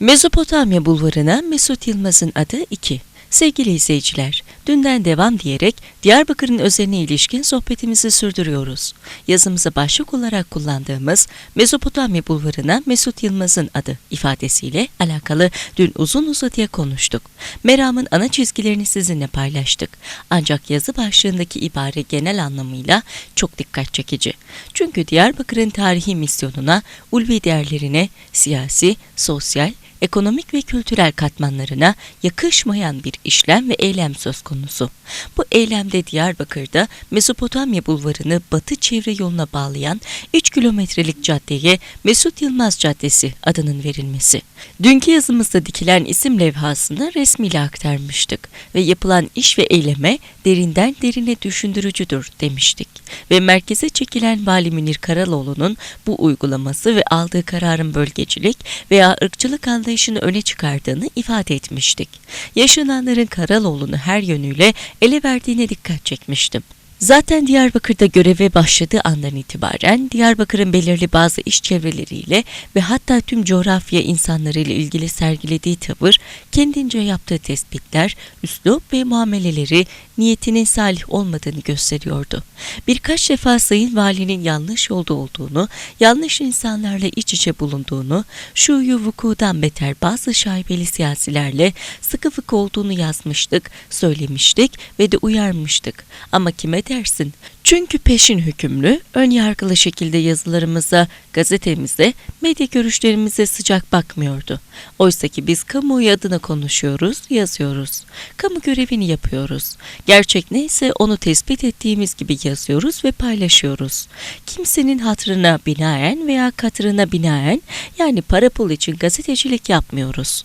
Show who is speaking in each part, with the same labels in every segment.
Speaker 1: Mezopotamya bulvarına Mesut Yılmaz'ın adı 2. Sevgili izleyiciler, dünden devam diyerek Diyarbakır'ın özeline ilişkin sohbetimizi sürdürüyoruz. Yazımızı başlık olarak kullandığımız Mezopotamya bulvarına Mesut Yılmaz'ın adı ifadesiyle alakalı dün uzun uzadıya konuştuk. Meramın ana çizgilerini sizinle paylaştık. Ancak yazı başlığındaki ibare genel anlamıyla çok dikkat çekici. Çünkü Diyarbakır'ın tarihi misyonuna, ulvi değerlerine, siyasi, sosyal, ekonomik ve kültürel katmanlarına yakışmayan bir işlem ve eylem söz konusu. Bu eylemde Diyarbakır'da Mezopotamya bulvarını batı çevre yoluna bağlayan 3 kilometrelik caddeye Mesut Yılmaz Caddesi adının verilmesi. Dünkü yazımızda dikilen isim levhasını resmiyle aktarmıştık ve yapılan iş ve eyleme derinden derine düşündürücüdür demiştik. Ve merkeze çekilen Vali Münir Karaloğlu'nun bu uygulaması ve aldığı kararın bölgecilik veya ırkçılık anlayışını öne çıkardığını ifade etmiştik. Yaşananların Karaloğlu'nu her yönüyle ele verdiğine dikkat çekmiştim. Zaten Diyarbakır'da göreve başladığı andan itibaren Diyarbakır'ın belirli bazı iş çevreleriyle ve hatta tüm coğrafya insanlarıyla ilgili sergilediği tavır, kendince yaptığı tespitler, üslup ve muameleleri niyetinin salih olmadığını gösteriyordu. Birkaç defa Sayın Valinin yanlış yolda olduğunu, yanlış insanlarla iç içe bulunduğunu, şu vukudan beter bazı şaibeli siyasilerle sıkı fıkı olduğunu yazmıştık, söylemiştik ve de uyarmıştık. Ama kime dersin? Çünkü peşin hükümlü, ön yargılı şekilde yazılarımıza, gazetemize, medya görüşlerimize sıcak bakmıyordu. Oysa ki biz kamuoyu adına konuşuyoruz, yazıyoruz. Kamu görevini yapıyoruz. Gerçek neyse onu tespit ettiğimiz gibi yazıyoruz ve paylaşıyoruz. Kimsenin hatırına binaen veya katırına binaen yani para pul için gazetecilik yapmıyoruz.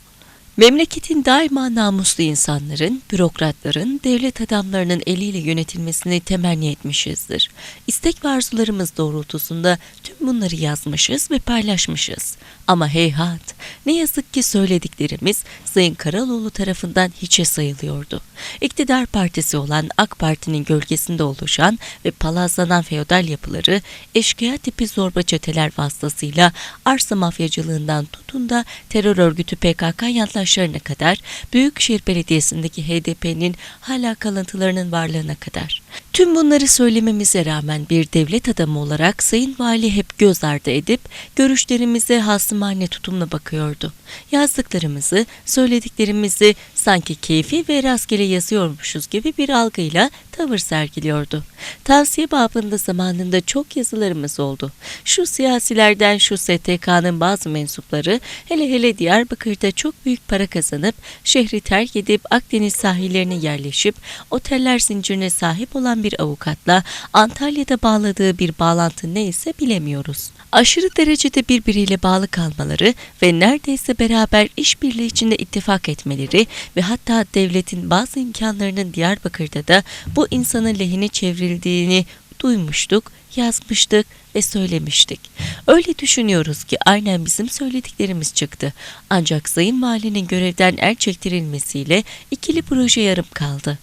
Speaker 1: Memleketin daima namuslu insanların, bürokratların, devlet adamlarının eliyle yönetilmesini temenni etmişizdir. İstek ve arzularımız doğrultusunda tüm bunları yazmışız ve paylaşmışız. Ama heyhat, ne yazık ki söylediklerimiz Sayın Karaloğlu tarafından hiçe sayılıyordu. İktidar partisi olan AK Parti'nin gölgesinde oluşan ve palazlanan feodal yapıları, eşkıya tipi zorba çeteler vasıtasıyla arsa mafyacılığından tutun da terör örgütü PKK yandaşlarına kadar Büyükşehir Belediyesi'ndeki HDP'nin hala kalıntılarının varlığına kadar. Tüm bunları söylememize rağmen bir devlet adamı olarak Sayın Vali hep göz ardı edip görüşlerimize hasımane tutumla bakıyordu. Yazdıklarımızı, söylediklerimizi sanki keyfi ve rastgele yazıyormuşuz gibi bir algıyla tavır sergiliyordu. Tavsiye babında zamanında çok yazılarımız oldu. Şu siyasilerden şu STK'nın bazı mensupları hele hele Diyarbakır'da çok büyük para kazanıp şehri terk edip Akdeniz sahillerine yerleşip oteller zincirine sahip olan bir avukatla Antalya'da bağladığı bir bağlantı neyse bilemiyoruz. Aşırı derecede birbiriyle bağlı kalmaları ve neredeyse beraber işbirliği içinde ittifak etmeleri ve hatta devletin bazı imkanlarının Diyarbakır'da da bu insanın lehine çevrildiğini duymuştuk, yazmıştık ve söylemiştik. Öyle düşünüyoruz ki aynen bizim söylediklerimiz çıktı. Ancak Sayın Vali'nin görevden el çektirilmesiyle ikili proje yarım kaldı.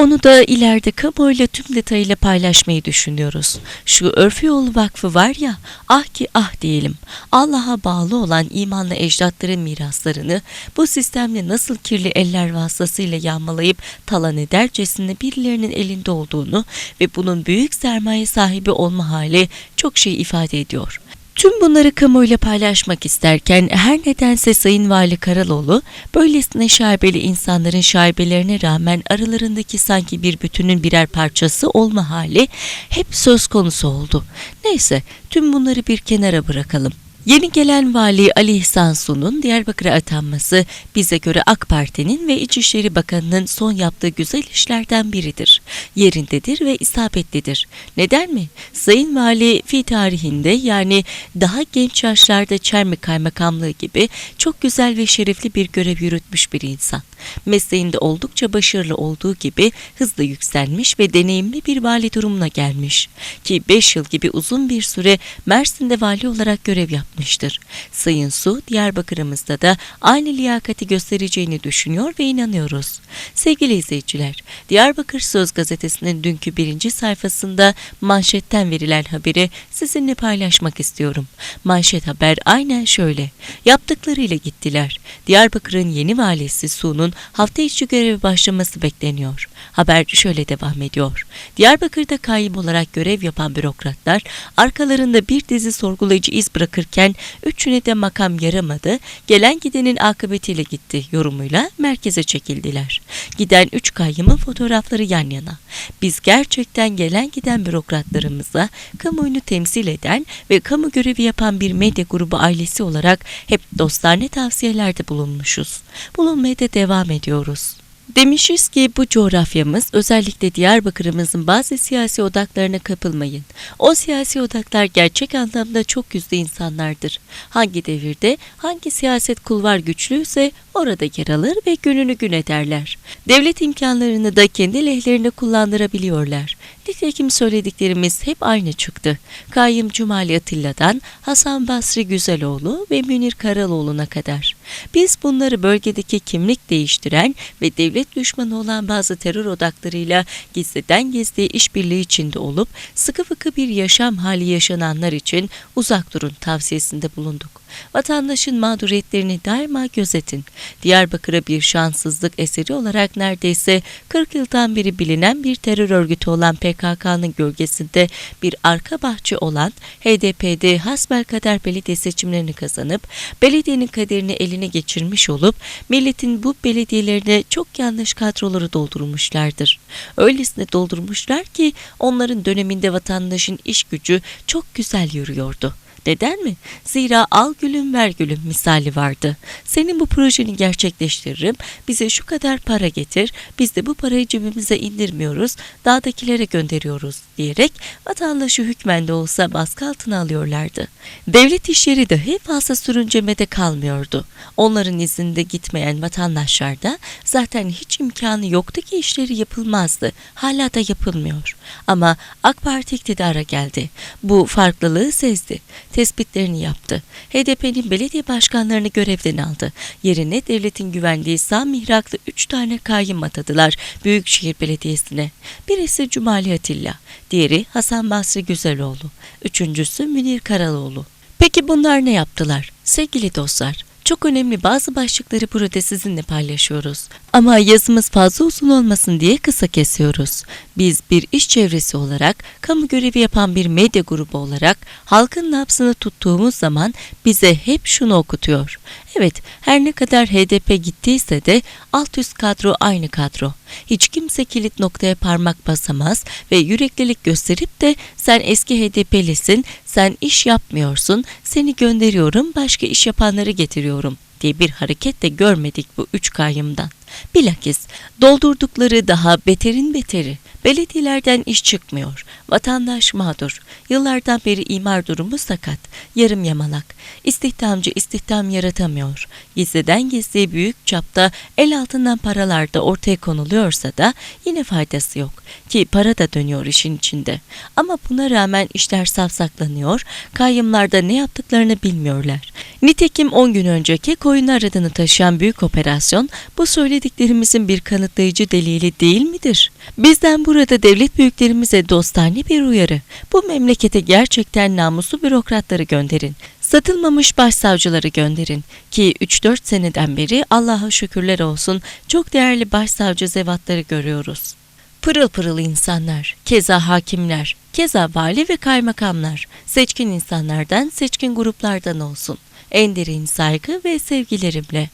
Speaker 1: Onu da ileride kamuoyuyla tüm detayıyla paylaşmayı düşünüyoruz. Şu Örfü Yolu Vakfı var ya, ah ki ah diyelim. Allah'a bağlı olan imanlı ecdatların miraslarını bu sistemle nasıl kirli eller vasıtasıyla yağmalayıp talan edercesine birilerinin elinde olduğunu ve bunun büyük sermaye sahibi olma hali çok şey ifade ediyor. Tüm bunları kamuoyuyla paylaşmak isterken her nedense Sayın Vali Karaloğlu böylesine şaibeli insanların şaibelerine rağmen aralarındaki sanki bir bütünün birer parçası olma hali hep söz konusu oldu. Neyse tüm bunları bir kenara bırakalım. Yeni gelen vali Ali İhsan Su'nun Diyarbakır'a atanması bize göre AK Parti'nin ve İçişleri Bakanı'nın son yaptığı güzel işlerden biridir. Yerindedir ve isabetlidir. Neden mi? Sayın Vali fi tarihinde yani daha genç yaşlarda Çermi Kaymakamlığı gibi çok güzel ve şerefli bir görev yürütmüş bir insan. Mesleğinde oldukça başarılı olduğu gibi hızlı yükselmiş ve deneyimli bir vali durumuna gelmiş. Ki 5 yıl gibi uzun bir süre Mersin'de vali olarak görev yapmış yapmıştır. Sayın Su, Diyarbakır'ımızda da aynı liyakati göstereceğini düşünüyor ve inanıyoruz. Sevgili izleyiciler, Diyarbakır Söz Gazetesi'nin dünkü birinci sayfasında manşetten verilen haberi sizinle paylaşmak istiyorum. Manşet haber aynen şöyle. Yaptıklarıyla gittiler. Diyarbakır'ın yeni valisi Su'nun hafta içi görevi başlaması bekleniyor. Haber şöyle devam ediyor. Diyarbakır'da kayyum olarak görev yapan bürokratlar arkalarında bir dizi sorgulayıcı iz bırakırken üçüne de makam yaramadı, gelen gidenin akıbetiyle gitti yorumuyla merkeze çekildiler. Giden üç kayyımın fotoğrafları yan yana. Biz gerçekten gelen giden bürokratlarımıza kamuoyunu temsil eden ve kamu görevi yapan bir medya grubu ailesi olarak hep dostane tavsiyelerde bulunmuşuz. Bulunmaya da devam ediyoruz. Demişiz ki bu coğrafyamız özellikle Diyarbakır'ımızın bazı siyasi odaklarına kapılmayın. O siyasi odaklar gerçek anlamda çok yüzlü insanlardır. Hangi devirde hangi siyaset kulvar güçlüyse orada yer alır ve gününü gün ederler. Devlet imkanlarını da kendi lehlerine kullandırabiliyorlar. Nitekim söylediklerimiz hep aynı çıktı. Kayyım Cumali Atilla'dan Hasan Basri Güzeloğlu ve Münir Karaloğlu'na kadar. Biz bunları bölgedeki kimlik değiştiren ve devlet düşmanı olan bazı terör odaklarıyla gizliden gizliye işbirliği içinde olup sıkı fıkı bir yaşam hali yaşananlar için uzak durun tavsiyesinde bulunduk. Vatandaşın mağduriyetlerini daima gözetin. Diyarbakır'a bir şanssızlık eseri olarak neredeyse 40 yıldan beri bilinen bir terör örgütü olan PKK'nın gölgesinde bir arka bahçe olan HDP'de hasbelkader belediye seçimlerini kazanıp belediyenin kaderini eline geçirmiş olup milletin bu belediyelerine çok yanlış kadroları doldurmuşlardır. Öylesine doldurmuşlar ki onların döneminde vatandaşın iş gücü çok güzel yürüyordu. Neden mi? Zira al gülüm ver gülüm misali vardı. Senin bu projeni gerçekleştiririm, bize şu kadar para getir, biz de bu parayı cebimize indirmiyoruz, dağdakilere gönderiyoruz diyerek vatandaşı hükmen de olsa baskı altına alıyorlardı. Devlet işleri dahi fazla sürüncemede kalmıyordu. Onların izinde gitmeyen vatandaşlar da zaten hiç imkanı yoktu ki işleri yapılmazdı. Hala da yapılmıyor. Ama AK Parti iktidara geldi. Bu farklılığı sezdi tespitlerini yaptı. HDP'nin belediye başkanlarını görevden aldı. Yerine devletin güvenliği sağ mihraklı üç tane kayyım atadılar Büyükşehir Belediyesi'ne. Birisi Cumali Atilla, diğeri Hasan Basri Güzeloğlu, üçüncüsü Münir Karaloğlu. Peki bunlar ne yaptılar? Sevgili dostlar, çok önemli bazı başlıkları burada sizinle paylaşıyoruz. Ama yazımız fazla uzun olmasın diye kısa kesiyoruz. Biz bir iş çevresi olarak, kamu görevi yapan bir medya grubu olarak halkın nabzını tuttuğumuz zaman bize hep şunu okutuyor. Evet, her ne kadar HDP gittiyse de alt üst kadro aynı kadro. Hiç kimse kilit noktaya parmak basamaz ve yüreklilik gösterip de sen eski HDP'lisin, sen iş yapmıyorsun, seni gönderiyorum, başka iş yapanları getiriyorum diye bir hareket de görmedik bu üç kayyımdan. Bilakis doldurdukları daha beterin beteri. Belediyelerden iş çıkmıyor. Vatandaş mağdur. Yıllardan beri imar durumu sakat. Yarım yamalak. İstihdamcı istihdam yaratamıyor. Gizliden gizliye büyük çapta el altından paralar da ortaya konuluyorsa da yine faydası yok. Ki para da dönüyor işin içinde. Ama buna rağmen işler safsaklanıyor. Kayyımlarda ne yaptıklarını bilmiyorlar. Nitekim 10 gün önceki koyunlar adını taşıyan büyük operasyon bu söylediklerimizin bir kanıtlayıcı delili değil midir? Bizden burada devlet büyüklerimize dostane bir uyarı. Bu memlekete gerçekten namuslu bürokratları gönderin. Satılmamış başsavcıları gönderin ki 3-4 seneden beri Allah'a şükürler olsun çok değerli başsavcı zevatları görüyoruz. Pırıl pırıl insanlar, keza hakimler, keza vali ve kaymakamlar, seçkin insanlardan, seçkin gruplardan olsun. En derin saygı ve sevgilerimle.